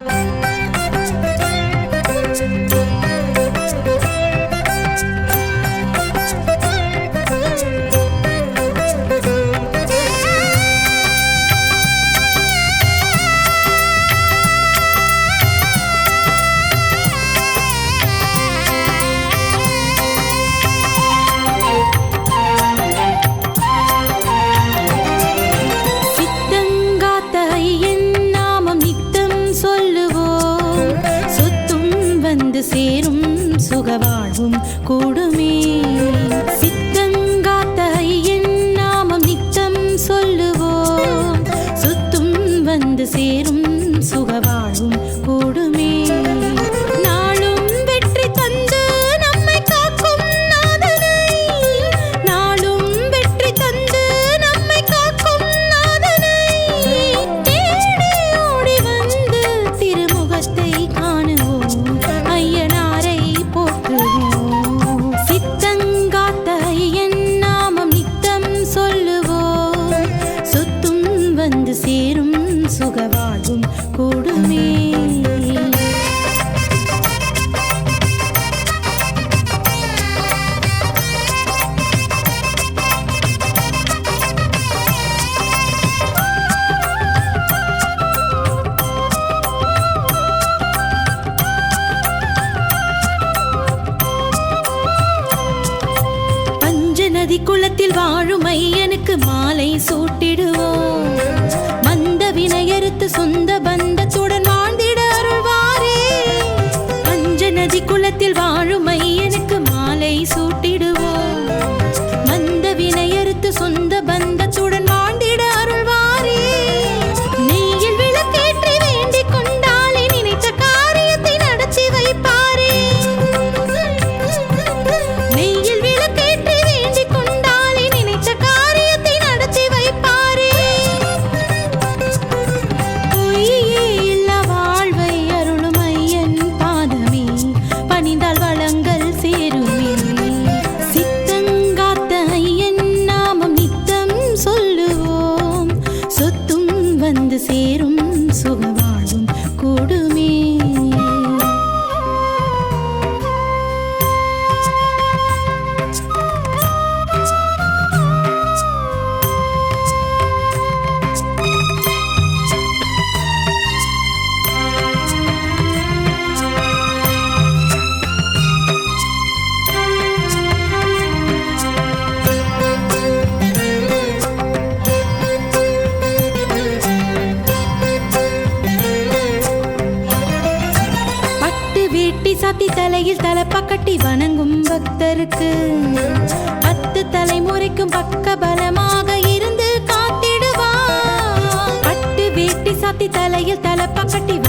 you. யாவும் கூடுமே. சித்தங்காத்த ஐயன் நாமம் நித்தம் சொல்லுவோம். சுத்தும் வந்து சேரும் சுகவாழும் சேரும் சுகவாழ்வும் நதி குளத்தில் வாழும் ஐயனுக்கு மாலை சூட்டிடுவோம். வந்த வினையறுத்து சொந்த பந்த சுகவாழ்வும் கூடும் தலையில் தலப்பக்கட்டி வணங்கும் பக்தருக்கு. பத்து தலைமுறைக்கும் பக்க பலமாக இருந்து காத்திடுவார். பட்டு வீட்டி சாத்தி தலையில் தலப்பக்கட்டி